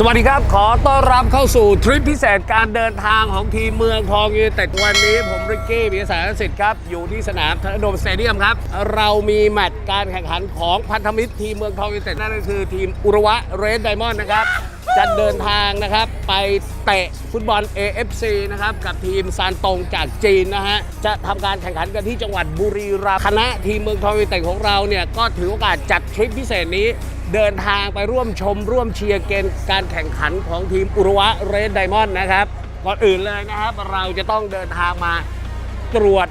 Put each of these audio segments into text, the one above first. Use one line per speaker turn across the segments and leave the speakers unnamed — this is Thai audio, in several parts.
สวัสดีครับ ขอต้อนรับเข้าสู่ทริปพิเศษการเดินทางของทีมเมืองทองยูไนเต็ดวันนี้ผมริกกี้มีสารสิทธิ์ครับ อยู่ที่สนามธนดมสเตเดียมครับ เรามีแมตช์การแข่งขันของพันธมิตรทีมเมืองทองยูไนเต็ดนั่นก็คือทีมอุระวะเรดไดมอนด์นะครับ จะเดินทางนะครับ ไปเตะฟุตบอล AFC นะครับ กับทีมซานตงจากจีนนะฮะ จะทำการแข่งขันกันที่จังหวัดบุรีรัมย์คณะทีมเมืองทองยูไนเต็ดของเราเนี่ย ก็ถือโอกาสจัดทริปพิเศษนี้ เดินทางไปร่วมชมร่วมเชียร์เกมการแข่งขันของทีมอุระวะเรดไดมอนด์นะครับ ก่อนอื่นเลยนะครับ เราจะต้องเดินทางมาตรวจ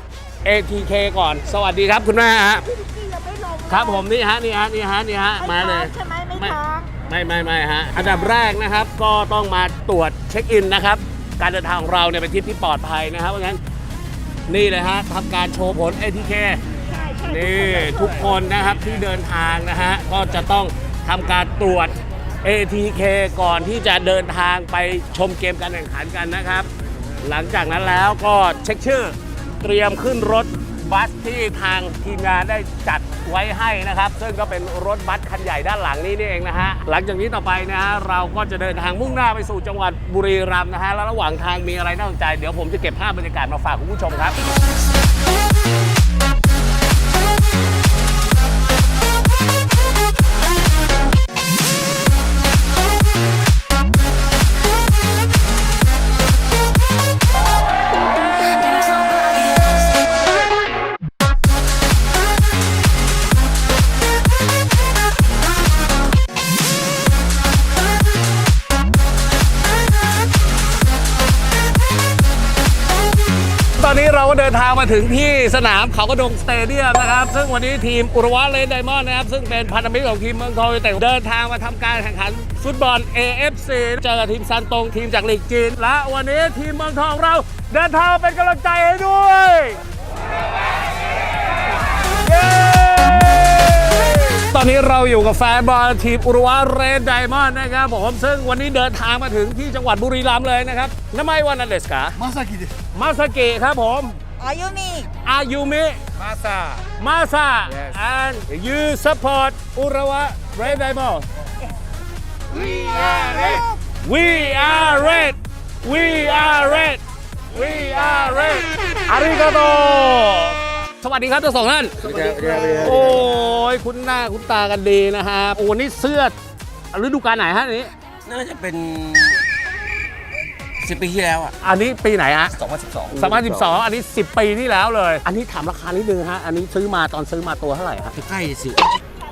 ATK ก่อน สวัสดีครับคุณแม่ฮะ
พี่นิกกี้ยังไม่ลง
ครับผมนี่ฮะนี่ฮะนี่ฮะนี่ฮะมาเลย
ใช่ไหมไม่ท้อง
ไม่ไม่ไม่ฮะ อันดับแรกนะครับก็ต้องมาตรวจเช็คอินนะครับ การเดินทางของเราเนี่ยเป็นทริปที่ปลอดภัยนะครับ เพราะงั้นนี่เลยฮะทำการโชว์ผล ATK
ใช่ใช่
นี่ทุกคนนะครับที่เดินทางนะฮะก็จะต้องทำการตรวจ ATK ก่อนที่จะเดินทางไปชมเกมการแข่งขันกันนะครับ หลังจากนั้นแล้วก็เช็คชื่อเตรียมขึ้นรถ บัสที่ทางทีมงานได้จัดไว้ให้นะครับ ซึ่งก็เป็นรถบัสคันใหญ่ด้านหลังนี้นี่เองนะฮะหลังจากนี้ต่อไปนะฮะเราก็จะเดินทางมุ่งหน้าไปสู่จังหวัดบุรีรัมย์นะฮะแล้วระหว่างทางมีอะไรน่าสนใจ เดี๋ยวผมจะเก็บภาพบรรยากาศมาฝากคุณผู้ชมครับ ก็เดินทางมาถึงที่สนามเขากระดงสเตเดียมนะครับ ซึ่งวันนี้ทีมอุรวะเลนไดมอนด์นะครับ ซึ่งเป็นพันธมิตรของทีมเมืองทองยูไนเต็ดเดินทางมาทำการแข่งขันฟุตบอล AFC เจอกับทีมซันตงทีมจากลีกจีน และวันนี้ทีมเมืองทองเราเดินทางเป็นกำลังใจให้ด้วย ตอนนี้เราอยู่กับแฟนบอลทีมอุรวะเรนไดมอนด์นะครับผมซึ่งวันนี้เดินทางมาถึงที่จังหวัดบุรีรัมย์เลยนะครับน้ำไมวันนันเดสกา
まさきです
มาสเกะครับผม
อายุมี
อายุมิ
マサ
มาซา
Yes.
and you support อุระวะ Red Diamond
We are red
we are red we are red we are red อาริกาโตส วัสดีครับทั้งสองท่าน โอ้ยคุณหน้าคุณตากันดีนะฮะโอ้นี่เสื้อฤดูกาลไหนฮะอันนี้
น่าจะเป็นสิบปีที่แล้วอะ
อันนี้ปีไหนฮะ
2012
2012 อันนี้ 10 ปีที่แล้วเลย อันนี้ถามราคานิดนึงฮะ อันนี้ซื้อมาตอนซื้อมาตัวเท่าไหร่ฮะ
ใกล้สิ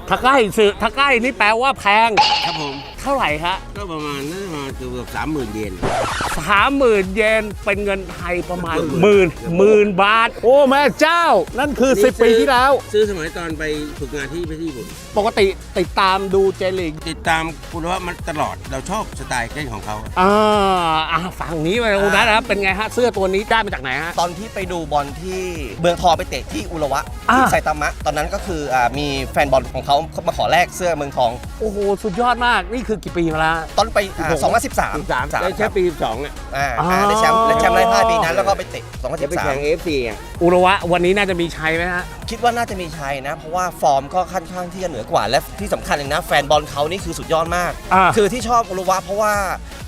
ทาใกล้ซื้อทาใกล้นี่แปลว่าแพง
ครับผม
เท่าไหร่ฮะ
ก็ประมาณน่าจะประมาณเกือบสามหมื่นเยน
สามหมื่นเยนเป็นเงินไทยประมาณหมื่นหมื่นบาท โอ้แม่เจ้า นั่นคือ
นี่
10 ปีที่แล้ว
ซื้อสมัยตอนไปฝึกงานที่ประเทศญี่ปุ่น
ปกติติดตามดูเจลิก
ติดตามคุณว่ามันตลอดเราชอบสไตล์เล่นของเขา
อ่าอ่าฝั่งนี้ไปคุณนัทครับเป็นไงฮะเสื้อตัวนี้ได้มาจากไหนฮะ
ตอนที่ไปดูบอลที่เมืองทองไปเตะที่อุระวะ
อ่า
ที่ไซตามะ ตอนนั้นก็คืออ่ามีแฟนบอลของเขามาขอแลกเสื้อเมืองทอง
โอ้โห สุดยอดมาก นี่คือกี่ปีมาแล้ว
ตอนไปอ่า2013
ได้แค่ปี12เนี่ย
อ่า
อ๋อ
อ่าได้แชมป์ได้แชมป์ได้พลาดปีนั้นแล้วก็ไปเตะ
จะไปแข่ง
2013
AFC อะ
อุระวะวันนี้น่าจะมีชัยไหมฮะ
คิดว่าน่าจะมีชัยนะ เพราะว่าฟอร์มก็ค่อนข้างที่จะเหนือกว่า และที่สำคัญเลยนะ แฟนบอลเขานี่คือสุดยอดมาก
อ่า
คือที่ชอบอุระวะเพราะว่า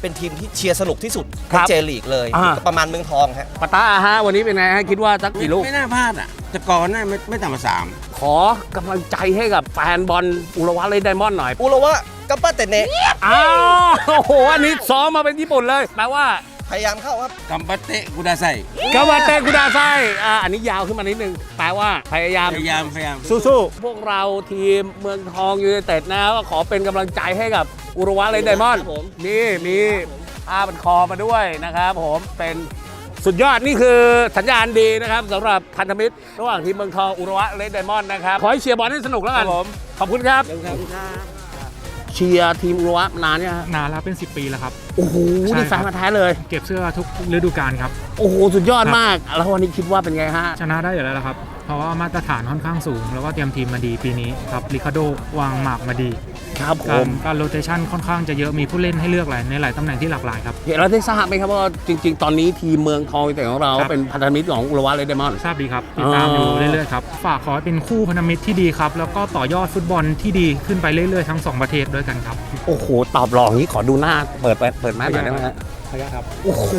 เป็นทีมที่เชียร์สนุกที่สุด
ครั
ใน
บ
เจลีกเลย
อ่า
ประมาณเมืองทองฮะ
ปาต้าฮะวันนี้เป็นไงฮะคิดว่าสักกี่ลูก
ไม่น่าพลาดอะแต่ก่อนน่าไม่ไม่ต่ำกว่าสาม
ขอกำลังใจให้กับแฟนบอลอุระวะเลยไดมอนด์หน่อย
อุระวะ กัปปะเตเนะ
อ้าวโอ้โหอันนี้ซ้อมมาเป็นญี่ปุ่นเลยแปลว่า
พยายามเข้าครับ
กัมปะเตะกุดาไซ
กาวาเตกุดาไซอ่าอันนี้ยาวขึ้นมานิดนึงแปลว่าพยายาม
พยายามพยายาม
สู้ๆ พวกเราทีมเมืองทองยูไนเต็ดนะก็ขอเป็นกำลังใจให้กับอุรุวะเลยไดมอนด์
ครับผม
นี่มีผ้าเป็นคอมาด้วยนะครับผมเป็นสุดยอดนี่คือสัญญาณดีนะครับสำหรับพันธมิตรระหว่างทีมเมืองทองอุรุวะเลนไดมอนด์นะครับ ขอให้เชียร์บอลให้สนุกแล้วกันขอบคุณครับ เชียร์ทีมอุรุวะมานานเนี่ยงฮะ
นานแล้วเป็น 10 ปีแล้วครับ
โอ้โห
ใช่
นี่แฟน
ครับ
มาแท้เลย
เก็บเสื้อทุกฤดูกาลครับ
โอ้โห สุดยอดมาก แล้ววันนี้คิดว่าเป็นไงฮะ
ชนะได้อยู่แล้วละครับ
เพราะว่ามาตรฐานค่อนข้างสูง แล้วก็เตรียมทีมมาดีปีนี้ครับริคาโดวางหมากมาดี
ครับผ
การ
ม
การโรเตชันค่อนข้างจะเยอะมีผู้เล่นให้เลือกหลายในหลายตำแหน่งที่หลากหลายครับ
เราได้ทราบไหมครับว่าจริง ๆ ตอนนี้ทีมเมืองทองแต่ของเรา
ครับ
เป็นพันธมิตรของอุรวาเลเดมอน
ทราบดีครับ ติดตามอยู่เรื่อยๆครับ ฝากขอให้เป็นคู่พันธมิตรที่ดีครับ แล้วก็ต่อยอดฟุตบอลที่ดีขึ้นไปเรื่อยๆทั้งสองประเทศด้วยกันครับ
โอ้โห ตอบหล่ออย่างนี้ขอดูหน้า เปิดเปิดเปิดแมสหน่อยได้ไหมฮะ
ขออนุญาตครับ
โอ้โห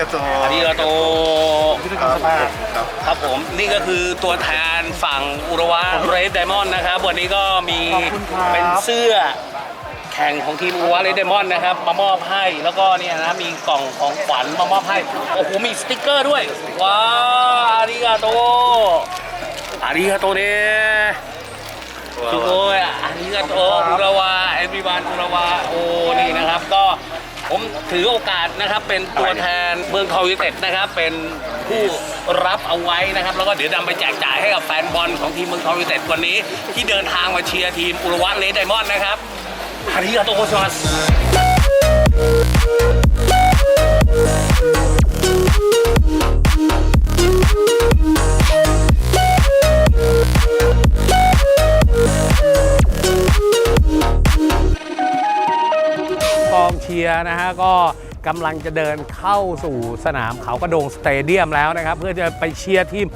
าโตเนี่ย
ありがとう
อาริกาโต
ครับครับ
ครับผมนี่ก็คือตัวแทนฝั่งอุรวาเรดไดมอนด์นะครับ วันนี้ก็มีเป็นเสื้อแข่งของทีมอุรวาเรดไดมอนด์นะครับ มามอบให้แล้วก็เนี่ยนะมีกล่องของขวัญมามอบให้ โอ้โห มีสติกเกอร์ด้วย ว้าวอาริกาโตอาริกาโตเนี่ยสุโกยอาริกาโตอุรวาเอวิวานอุรวาโอ้นี่นะครับก็ ผมถือโอกาสนะครับเป็นตัวแทนเมืองทองยูไนเต็ดนะครับ เป็นผู้รับเอาไว้นะครับ แล้วก็เดี๋ยวนำไปแจกจ่ายให้กับแฟนบอลของทีมเมืองทองยูไนเต็ดวันนี้ ที่เดินทางมาเชียร์ทีมอุรวัตเลดไดมอนด์นะครับอาริกาโตโกซัส กำลังจะเดินเข้าสู่สนามเขากระโดงสเตเดียมแล้วนะครับ เพื่อจะไปเชียร์ทีม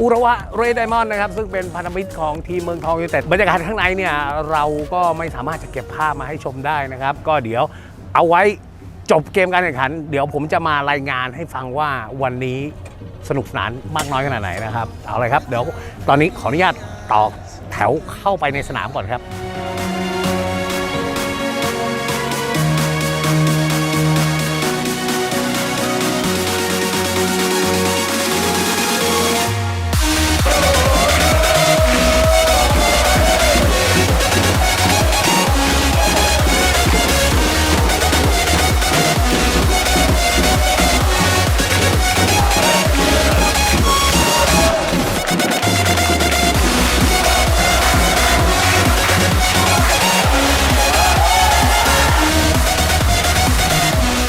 อุระวะเรดไดมอนด์นะครับ ซึ่งเป็นพันธมิตรของทีมเมืองทองยูไนเต็ดบรรยากาศข้างในเนี่ย เราก็ไม่สามารถจะเก็บภาพมาให้ชมได้นะครับ ก็เดี๋ยวเอาไว้จบเกมการแข่งขัน เดี๋ยวผมจะมารายงานให้ฟังว่าวันนี้สนุกสนานมากน้อยขนาดไหนนะครับ เอาเลยครับ เดี๋ยวตอนนี้ขออนุญาตต่อแถวเข้าไปในสนามก่อนครับ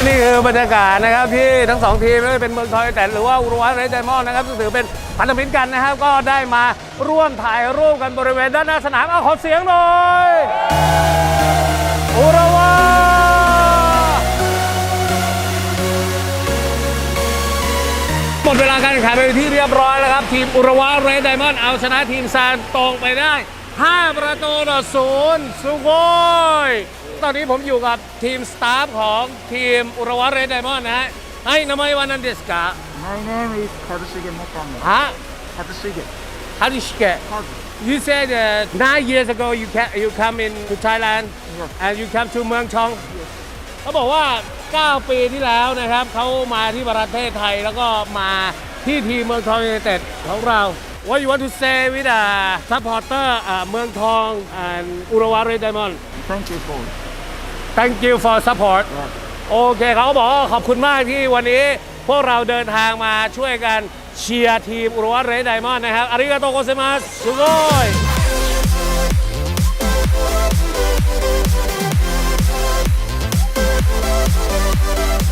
นี่คือบรรยากาศนะครับที่ทั้งสองทีมไม่ว่าเป็นเมืองทอยูไนเต็ดหรือว่าอุรุวัตเรดไดมอนด์นะครับซึ่งถือเป็นพันธมิตรกันนะครับ ก็ได้มาร่วมถ่ายรูปกันบริเวณด้านหน้าสนามเอาขอเสียงหน่อยอุรุวาหมดเวลาการแข่งขันไปที่เรียบร้อยแล้วครับ ทีมอุรุวาเรดไดมอนด์เอาชนะทีมซานตรงไปได้ 5 ประตูต่อศูนย์สุโกยตอนนี้ผมอยู่กับ ทีมสตาฟของทีมอุระวะเรดไดมอนด์นะฮะให้นามายวันนันเดสกะ
My name is Kazushige Mokamo
ฮะ
Kazushige
ฮาริชเกะ You said uh, nine years ago you ca you come in to Thailand
Yes.
and you come to เมืองชองเขาบอกว่า 9 ปีที่แล้วนะครับ เขามาที่ประเทศไทยแล้วก็มาที่ทีมเมืองทองยูไนเต็ดของเรา What you want to say with a supporter อ่าเมืองทอง and อุระวะเรดไดมอนด์
Thank you for
Thank you for support โอเคเขาก็บอกว่าขอบคุณมากที่วันนี้ พวกเราเดินทางมาช่วยกันเชียร์ทีมอุรุวะเรดไดมอนด์นะครับอาริกาโตโกเซมาสสุโกย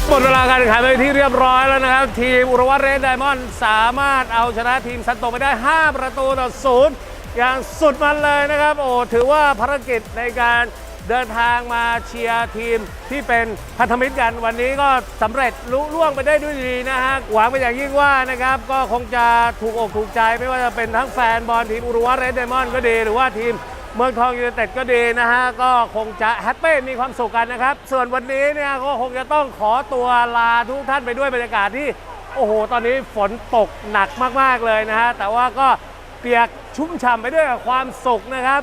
หมดเวลาการแข่งขันไปที่เรียบร้อยแล้วนะครับ ทีมอุรุวะเรดไดมอนด์สามารถเอาชนะทีมซันโตไปได้ 5 ประตูต่อศูนย์อย่างสุดมันเลยนะครับ โอ้ถือว่าภารกิจในการ เดินทางมาเชียร์ทีมที่เป็นพันธมิตรกัน วันนี้ก็สำเร็จลุล่วงไปได้ด้วยดีนะฮะหวังเป็นอย่างยิ่งว่านะครับก็คงจะถูกอกถูกใจไม่ว่าจะเป็นทั้งแฟนบอลทีมอุรุวะเรดไดมอนด์ก็ดีหรือว่าทีมเมืองทองยูไนเต็ดก็ดีนะฮะ ก็คงจะแฮปปี้มีความสุขกันนะครับ ส่วนวันนี้เนี่ยก็คงจะต้องขอตัวลาทุกท่านไปด้วยบรรยากาศที่ โอ้โห ตอนนี้ฝนตกหนักมาก ๆ เลยนะฮะ แต่ว่าก็เปียกชุ่มฉ่ำไปด้วยความสุขนะครับ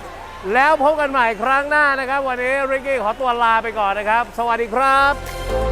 แล้วพบกันใหม่ครั้งหน้านะครับ วันนี้ริกกี้ขอตัวลาไปก่อนนะครับ สวัสดีครับ